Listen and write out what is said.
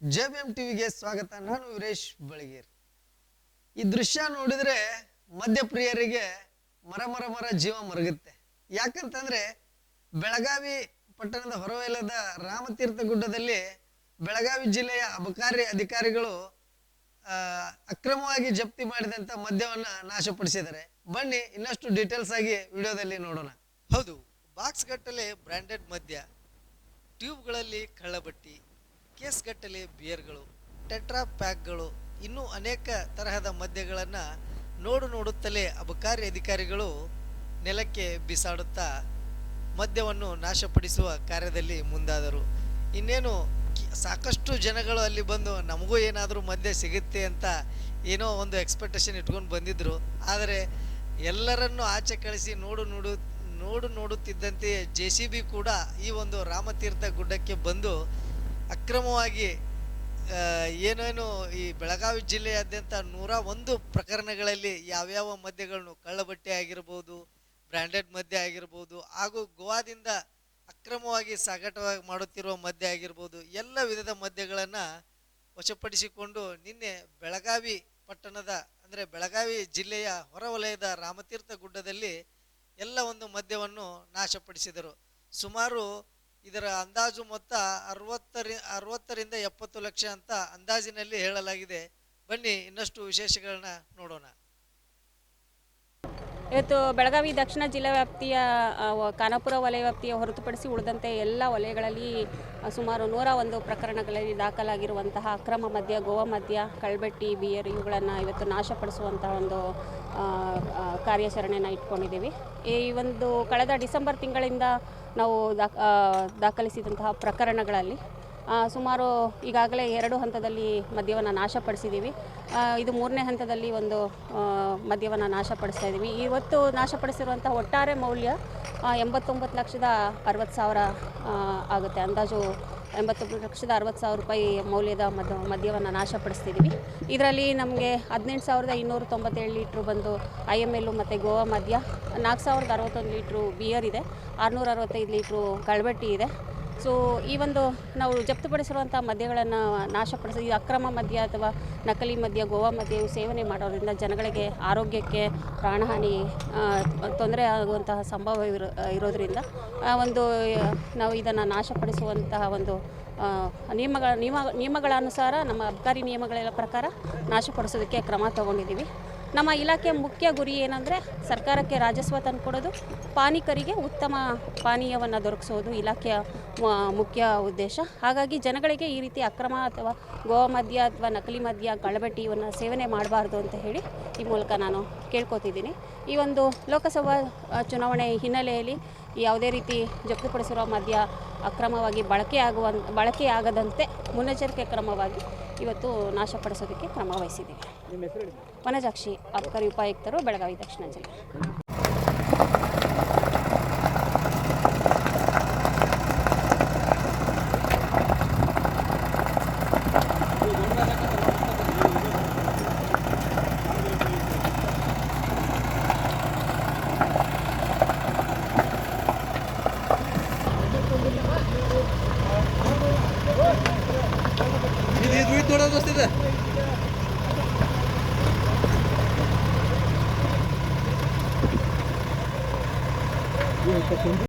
ಜೆಬಿಎಂ ಟಿವಿಗೆ ಸ್ವಾಗತ. ನಾನು ವೀರೇಶ್ ಬಳಗೇರ್. ಈ ದೃಶ್ಯ ನೋಡಿದ್ರೆ ಮದ್ಯಪ್ರಿಯರಿಗೆ ಮರ ಮರ ಮರ ಜೀವ ಮರಗುತ್ತೆ. ಯಾಕಂತಂದ್ರೆ ಬೆಳಗಾವಿ ಪಟ್ಟಣದ ಹೊರವಲಯದ ರಾಮತೀರ್ಥ ಗುಡ್ಡದಲ್ಲಿ ಬೆಳಗಾವಿ ಜಿಲ್ಲೆಯ ಅಬಕಾರಿ ಅಧಿಕಾರಿಗಳು ಅಕ್ರಮವಾಗಿ ಜಪ್ತಿ ಮಾಡಿದಂತ ಮದ್ಯವನ್ನ ನಾಶಪಡಿಸಿದ್ದಾರೆ. ಬನ್ನಿ, ಇನ್ನಷ್ಟು ಡೀಟೇಲ್ಸ್ ಆಗಿ ವಿಡಿಯೋದಲ್ಲಿ ನೋಡೋಣ. ಹೌದು ಬಾಕ್ಸ್ ಗಟ್ಟಲೆ ಬ್ರ್ಯಾಂಡೆಡ್ ಮದ್ಯ ಟ್ಯೂಬ್ಗಳಲ್ಲಿ ಕಳ್ಳಬಟ್ಟಿ ಕೇಸ್ ಗಟ್ಟಲೆ ಬಿಯರ್ಗಳು, ಟೆಟ್ರಾ ಪ್ಯಾಕ್ಗಳು, ಇನ್ನೂ ಅನೇಕ ತರಹದ ಮದ್ಯಗಳನ್ನು ನೋಡು ನೋಡುತ್ತಲೇ ಅಬಕಾರಿ ಅಧಿಕಾರಿಗಳು ನೆಲಕ್ಕೆ ಬಿಸಾಡುತ್ತಾ ಮದ್ಯವನ್ನು ನಾಶಪಡಿಸುವ ಕಾರ್ಯದಲ್ಲಿ ಮುಂದಾದರು. ಇನ್ನೇನು ಸಾಕಷ್ಟು ಜನಗಳು ಅಲ್ಲಿ ಬಂದು ನಮಗೂ ಏನಾದರೂ ಮದ್ಯ ಸಿಗುತ್ತೆ ಅಂತ ಏನೋ ಒಂದು ಎಕ್ಸ್ಪೆಕ್ಟೇಷನ್ ಇಟ್ಕೊಂಡು ಬಂದಿದ್ದರು ಆದರೆ ಎಲ್ಲರನ್ನು ಆಚೆ ಕಳಿಸಿ ನೋಡು ನೋಡು ನೋಡು ನೋಡುತ್ತಿದ್ದಂತೆ ಜೆ ಸಿ ಬಿ ಕೂಡ ಈ ಒಂದು ರಾಮತೀರ್ಥ ಗುಡ್ಡಕ್ಕೆ ಬಂದು ಅಕ್ರಮವಾಗಿ ಏನೇನು ಈ ಬೆಳಗಾವಿ ಜಿಲ್ಲೆಯಾದ್ಯಂತ ನೂರ ಒಂದು ಪ್ರಕರಣಗಳಲ್ಲಿ ಯಾವ್ಯಾವ ಮದ್ಯಗಳನ್ನು ಕಳ್ಳಬಟ್ಟೆ ಆಗಿರ್ಬೋದು ಬ್ರ್ಯಾಂಡೆಡ್ ಮದ್ಯ ಆಗಿರ್ಬೋದು, ಹಾಗೂ ಗೋವಾದಿಂದ ಅಕ್ರಮವಾಗಿ ಸಾಗಾಟವಾಗಿ ಮಾಡುತ್ತಿರುವ ಮದ್ಯ ಆಗಿರ್ಬೋದು, ಎಲ್ಲ ವಿಧದ ಮದ್ಯಗಳನ್ನು ವಶಪಡಿಸಿಕೊಂಡು ನಿನ್ನೆ ಬೆಳಗಾವಿ ಪಟ್ಟಣದ, ಅಂದರೆ ಬೆಳಗಾವಿ ಜಿಲ್ಲೆಯ ಹೊರವಲಯದ ರಾಮತೀರ್ಥ ಗುಡ್ಡದಲ್ಲಿ ಎಲ್ಲ ಒಂದು ಮದ್ಯವನ್ನು ನಾಶಪಡಿಸಿದರು. ಸುಮಾರು ಇದರ ಅಂದಾಜು ಮೊತ್ತ ಅರವತ್ತರಿ ಅರವತ್ತರಿಂದ ಎಪ್ಪತ್ತು ಲಕ್ಷ ಅಂತ ಅಂದಾಜಿನಲ್ಲಿ ಹೇಳಲಾಗಿದೆ. ಬನ್ನಿ ಇನ್ನಷ್ಟು ವಿಶೇಷಗಳನ್ನ ನೋಡೋಣ. ಇವತ್ತು ಬೆಳಗಾವಿ ದಕ್ಷಿಣ ಜಿಲ್ಲಾ ವ್ಯಾಪ್ತಿಯ ಖಾನಾಪುರ ವಲಯ ವ್ಯಾಪ್ತಿಯ ಹೊರತುಪಡಿಸಿ ಉಳಿದಂತೆ ಎಲ್ಲ ವಲಯಗಳಲ್ಲಿ ಸುಮಾರು ನೂರ ಒಂದು ಪ್ರಕರಣಗಳಲ್ಲಿ ದಾಖಲಾಗಿರುವಂತಹ ಅಕ್ರಮ ಮದ್ಯ ಗೋವಾ ಮದ್ಯ ಕಳ್ಬೆಟ್ಟಿ ಬಿಯರ್ ಇವುಗಳನ್ನು ಇವತ್ತು ನಾಶಪಡಿಸುವಂತಹ ಒಂದು ಆ, ಇಟ್ಕೊಂಡಿದ್ದೀವಿ. ಈ ಒಂದು ಕಳೆದ ಡಿಸೆಂಬರ್ ತಿಂಗಳಿಂದ ನಾವು ದಾಖ ದಾಖಲಿಸಿದಂತಹ ಪ್ರಕರಣಗಳಲ್ಲಿ ಸುಮಾರು ಈಗಾಗಲೇ ಎರಡು ಹಂತದಲ್ಲಿ ಮದ್ಯವನ್ನು ನಾಶಪಡಿಸಿದ್ದೀವಿ. ಇದು ಮೂರನೇ ಹಂತದಲ್ಲಿ ಒಂದು ಮದ್ಯವನ್ನು ನಾಶಪಡಿಸ್ತಾ ಇದ್ದೀವಿ. ಇವತ್ತು ನಾಶಪಡಿಸಿರುವಂಥ ಒಟ್ಟಾರೆ ಮೌಲ್ಯ ಎಂಬತ್ತೊಂಬತ್ತು ಲಕ್ಷದ ಅರವತ್ತು ಸಾವಿರ ಆಗುತ್ತೆ. ಅಂದಾಜು ಎಂಬತ್ತೊಂಬತ್ತು ಲಕ್ಷದ ಅರವತ್ತು ಸಾವಿರ ರೂಪಾಯಿ ಮೌಲ್ಯದ ಮದ, ಮದ್ಯವನ್ನು ನಾಶಪಡಿಸ್ತಿದ್ದೀವಿ ಇದರಲ್ಲಿ ನಮಗೆ ಹದಿನೆಂಟು ಸಾವಿರದ ಇನ್ನೂರ ತೊಂಬತ್ತೇಳು ಲೀಟ್ರು ಬಂದು ಐ ಎಂ ಎಲ್ಲು ಮತ್ತು ಗೋವಾ ಮದ್ಯ, ನಾಲ್ಕು ಸಾವಿರದ ಅರವತ್ತೊಂದು ಲೀಟ್ರು ಬಿಯರ್ ಇದೆ, ಆರುನೂರ ಅರವತ್ತೈದು ಲೀಟ್ರು ಕಳ್ಬಟ್ಟಿ ಇದೆ. ಸೊ ಈ ಒಂದು ನಾವು ಜಪ್ತುಪಡಿಸಿರುವಂಥ ಮದ್ಯಗಳನ್ನು ನಾಶಪಡಿಸಿ, ಈ ಅಕ್ರಮ ಮದ್ಯ ಅಥವಾ ನಕಲಿ ಮದ್ಯ, ಗೋವಾ ಮದ್ಯ ಸೇವನೆ ಮಾಡೋದ್ರಿಂದ ಜನಗಳಿಗೆ ಆರೋಗ್ಯಕ್ಕೆ ಪ್ರಾಣಹಾನಿ ತೊಂದರೆ ಆಗುವಂತಹ ಸಂಭವ ಇರೋ, ಇರೋದ್ರಿಂದ, ಆ, ಒಂದು, ನಾವು ಇದನ್ನು ನಾಶಪಡಿಸುವಂತಹ ಒಂದು ನಿಯಮಗಳ, ನಿಯಮ ನಿಯಮಗಳ ಅನುಸಾರ ನಮ್ಮ ಅಬ್ಕಾರಿ ನಿಯಮಗಳ ಪ್ರಕಾರ ನಾಶಪಡಿಸೋದಕ್ಕೆ ಕ್ರಮ ತಗೊಂಡಿದ್ದೀವಿ. ನಮ್ಮ ಇಲಾಖೆಯ ಮುಖ್ಯ ಗುರಿ ಏನಂದರೆ ಸರ್ಕಾರಕ್ಕೆ ರಾಜಸ್ವ ತಂದುಕೊಡೋದು ಪಾನಿಕರಿಗೆ ಉತ್ತಮ ಪಾನೀಯವನ್ನು ದೊರಕಿಸೋದು ಇಲಾಖೆಯ ಮುಖ್ಯ ಉದ್ದೇಶ. ಹಾಗಾಗಿ ಜನಗಳಿಗೆ ಈ ರೀತಿ ಅಕ್ರಮ ಅಥವಾ ಗೋವಾ ಮದ್ಯ ಅಥವಾ ನಕಲಿ ಮದ್ಯ ಕಳಬಟ್ಟಿ ಇವನ್ನು ಸೇವನೆ ಮಾಡಬಾರ್ದು ಅಂತ ಹೇಳಿ ಈ ಮೂಲಕ ನಾನು ಕೇಳ್ಕೊತಿದ್ದೀನಿ. ಈ ಒಂದು ಲೋಕಸಭಾ ಚುನಾವಣೆ ಹಿನ್ನೆಲೆಯಲ್ಲಿ ಯಾವುದೇ ರೀತಿ ಜಪ್ತಿಪಡಿಸಿರುವ ಮದ್ಯ ಅಕ್ರಮವಾಗಿ ಬಳಕೆ ಆಗುವ ಬಳಕೆಯಾಗದಂತೆ ಮುನ್ನೆಚ್ಚರಿಕೆ ಕ್ರಮವಾಗಿ ಇವತ್ತು ನಾಶಪಡಿಸೋದಕ್ಕೆ ಕ್ರಮ ವಹಿಸಿದ್ದೀವಿ. ವನಜಾಕ್ಷಿ ಅಬಕಾರಿ ಉಪಾಯುಕ್ತರು ಬೆಳಗಾವಿ ದಕ್ಷಿಣ ಜಿಲ್ಲೆ ಇದು ಇದು ಇದು ನೋಡೋದು ಅಷ್ಟಿದೆ que